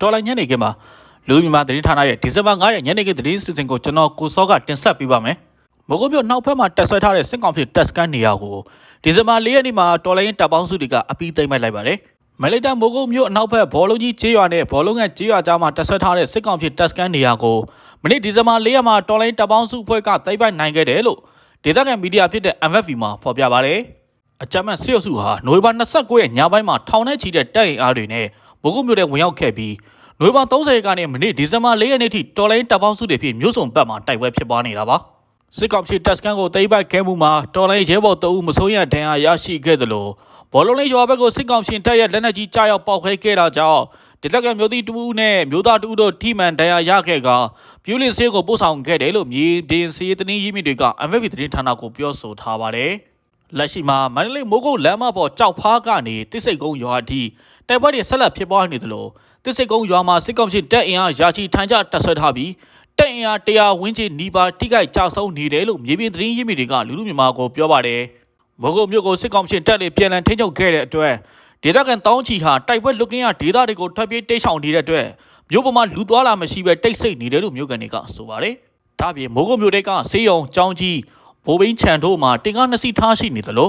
တော်လိုင်းညနေခင်းမှာလူမြန်မာသတင်းဌာနရဲ့ဒီဇင်ဘာ9ရက်ညနေခင်းသတင်းစီစဉ်ကိုကျွန်တော်ကိုစောကတင်ဆက်ပေးပါမယ်။မကုတ်မြို့နောက်ဖက်မှာတက်ဆွဲထားတဲ့စစ်ကောင်ဖြစ်တက်စကန်နေရာကိုဒီဇင်ဘာ4ရက်နေ့မှာတော်လိုင်းတပ်ပေါင်းစုတွေကအပီးသိမ်းလိုက်လိုက်ပါတယ်။မလေးတန်မိုးကုတ်မြို့အနောက်ဘက်ဘောလုံးကြီးကျေးရွာနဲ့ဘောလုံးငယ်ကျေးရွာကြားမှာတက်ဆွဲထားတဲ့စစ်ကောင်ဖြစ်တက်စကန်နေရာကိုမနေ့ဒီဇင်ဘာ4ရက်မှာတော်လိုင်းတပ်ပေါင်းစုအဖွဲ့ကသိမ်းပိုက်နိုင်ခဲ့တယ်လို့ဒေသခံမီဒီယာဖြစ်တဲ့ MFV မှာဖော်ပြပါတယ်။အကြမ်းဖက်စစ်အုပ်စုဟာနိုဝင်ဘာ29ရက်ညပိုင်းမှာထောင်ထဲချီတဲ့တပ်အင်အားတွေနဲ့ဘိုးကုတ်မြို့ထဲဝင်ရောက်ခဲ့ပြီး နိုဝင်ဘာ30ရက်ကနေမနေ့ဒီဇင်ဘာ4ရက်နေ့ထိတော်လိုင်းတပ်ပေါင်းစုတွေဖြစ်မြို့စုံဘက်မှာတိုက်ပွဲဖြစ်ပွားနေတာပါစစ်ကောင်စီတပ်စခန်းကိုတိမ့်ပိုက်ခဲမှုမှာတော်လိုင်းရဲဘော်တအုပ်မစိုးရဒဏ်ရာရရှိခဲ့သလိုဘောလုံးလေးရွာဘက်ကိုစစ်ကောင်စီတပ်ရဲ့လက်နက်ကြီးကြားရောက်ပေါက်ခဲခဲ့တာကြောင့်ဒေသခံမျိုးသမီးတူဦးနဲ့မျိုးသားတူဦးတို့ထိမှန်ဒဏ်ရာရခဲ့ကပြူလင်ဆေးကိုပို့ဆောင်ခဲ့တယ်လို့မြေပြင်စီးတနည်းရင်းမြစ်တွေက MFP သတင်းဌာနကိုပြောဆိုထားပါတယ်လက်ရှိမှာမန္တလေးမိုးကုတ်လမ်းမပေါ်ကြောက်ဖားကနေတစ်စိတ်ကုန်းရွာအထိတိုက်ပွဲတွေဆက်လက်ဖြစ်ပွားနေသလို တစ်စိတ်ကုန်းရွာမှာစစ်ကောင်စီတပ်အင်အားရာချီထိုင်ကြတပ်ဆွဲထားပြီးတပ်အင်အားတရားဝင်းကျင်နီးပါးတိကြိုက်ကြဆုံးနေတယ်လို့မြေပြင်သတင်းရင်းမြစ်တွေကလူလူမြန်မာကိုပြောပါတယ်မိုးကုတ်မြို့ကိုစစ်ကောင်စီတပ်တွေပြန်လည်ထိန်းချုပ်ခဲ့တဲ့အတွက်ဒေသခံတောင်းချီဟာတိုက်ပွဲလွတ်ကင်းရဒေသတွေကိုထွက်ပြေးတိတ်ဆောင်နေတဲ့အတွက်မြို့ပေါ်မှာလူသွားလာမရှိပဲတိတ်ဆိတ်နေတယ်လို့မြို့ကန်တွေကဆိုပါတယ်ဒါပြင်မိုးကုတ်မြို့တွေကဆေးရုံចောင်းကြီးဘိုးဘင်းချန်တို့မှာတင်ကားနှစ်စီးထားရှိနေသလို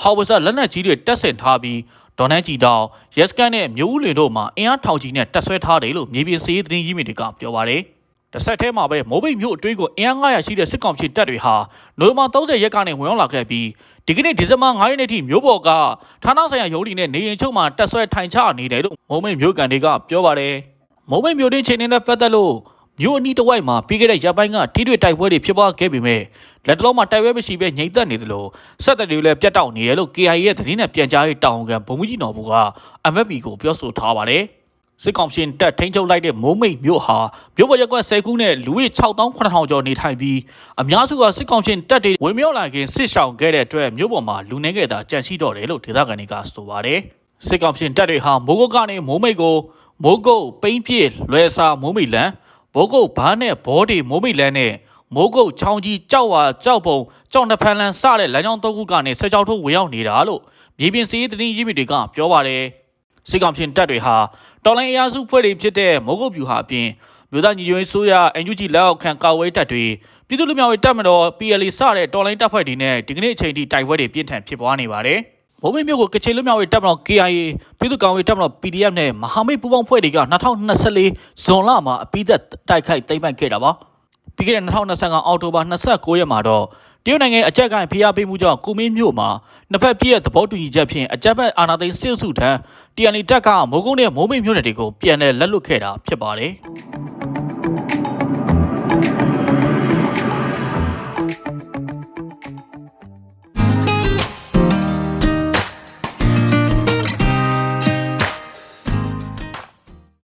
ဟောက်ဝဆာလက်နက်ကြီးတွေတက်ဆင်ထားပြီး ဒေါ်နန်းကြည်တောင်ရက်စကန်နဲ့မြို့ဦးလင်တို့မှာအင်အားထောင်ကြီးနဲ့တက်ဆွဲထားတယ်လို့မြေပြင်စီးသတင်းရင်းမြစ်တွေကပြောပါတယ်။တစ်ဆက်တည်းမှာပဲမိုးပိတ်မြို့အတွင်းကိုအင်အား900ရှိတဲ့စစ်ကောင်စီတပ်တွေဟာနိုဝင်ဘာ30ရက်ကနေဝင်ရောက်လာခဲ့ပြီးဒီကနေ့ဒီဇင်ဘာ9ရက်နေ့ထိမြို့ပေါ်ကဌာနဆိုင်ရာရုံးတွေနဲ့နေရင်ချုပ်မှာတက်ဆွဲထိုင်ချနေတယ်လို့မိုးမိတ်မြို့ကန်တွေကပြောပါတယ်။မိုးမိတ်မြို့တွင်းချိန်နဲ့ပတ်သက်လို့ မြို့အနီးတစ်ဝိုက်မှာပြီးခဲ့တဲ့ရပ်ပိုင်းကထိတွေ့တိုက်ပွဲတွေဖြစ်ပွားခဲ့ပေမဲ့လက်တလုံးမှာတိုက်ပွဲမရှိဘဲငြိမ်သက်နေသလိုဆက်သက်တွေလည်းပြတ်တောက်နေတယ်လို့ KIA ရဲ့သတင်းနဲ့ပြန်ကြားရေးတာဝန်ခံဗိုလ်မှူးကြီးနော်ဘူက MFP ကိုပြောဆိုထားပါတယ်။စစ်ကောင်ရှင်တက်ထိန်းချုပ်လိုက်တဲ့မိုးမိတ်မြို့ဟာမြို့ပေါ်ရက်ကွက်10ခုနဲ့လူဦး6000ကျော်နေထိုင်ပြီးအများစုကစစ်ကောင်ရှင်တက်တွေဝင်မြောက်လာခင်စစ်ဆောင်ခဲ့တဲ့အတွက်မြို့ပေါ်မှာလူနေခဲ့တာကြန့်ရှိတော့တယ်လို့ဒေသခံတွေကဆိုပါတယ်။စစ်ကောင်ရှင်တက်တွေဟာမိုးကုတ်ကနေမိုးမိတ်ကိုမိုးကုတ်ပိန်းပြည့်လွယ်စာမိုးမိတ်လန် ဘိုးကုတ်ဘားနဲ့ဘောဒီမိုးမိတ်လန်းနဲ့မိုးကုတ်ချောင်းကြီးကြောက်ဝါကြောက်ပုံကြောက်နှဖန်လန်းစတဲ့လမ်းကြောင်းသုံးခုကနေဆက်ကြောက်ထုတ်ဝင်ရောက်နေတာလို့မြေပြင်စီးသတင်းရင်းမြစ်တွေကပြောပါတယ်စစ်ကောင်ရှင်တပ်တွေဟာတော်လိုင်းအရာစုဖွဲ့တွေဖြစ်တဲ့မိုးကုတ်ပြူဟာအပြင်မြို့သားညီညွတ်ရေးဆိုရအန်ယူဂျီလက်အောက်ခံကာဝေးတပ်တွေပြည်သူ့လူမျိုးရေးတပ်မတော် PLA စတဲ့တော်လိုင်းတပ်ဖွဲ့တွေနဲ့ဒီကနေ့အချိန်ထိတိုက်ပွဲတွေပြင်းထန်ဖြစ်ပွားနေပါတယ် ဘုံမိမြို့ကိုကချင်လူမျိုးရေးတပ်မတော် KIA ပြည်သူ့ကောင်ရေးတပ်မတော် PDF နဲ့မဟာမိတ်ပူးပေါင်းဖွဲ့တွေက2024ဇွန်လမှာအပိသက်တိုက်ခိုက်သိမ်းပိုက်ခဲ့တာပါပြီးခဲ့တဲ့2025အောက်တိုဘာ29ရက်မှာတော့တရုတ်နိုင်ငံအကြက်ကိုင်ဖိအားပေးမှုကြောင့်ကုမင်းမြို့မှာနှစ်ဖက်ပြည့်ရဲ့သဘောတူညီချက်ဖြင့်အကြက်ဘက်အာဏာသိမ်းစစ်စုထံ TNL တပ်ကမိုးကုန်းနဲ့မိုးမိတ်မြို့နယ်တွေကိုပြန်လည်လက်လွတ်ခဲ့တာဖြစ်ပါတယ်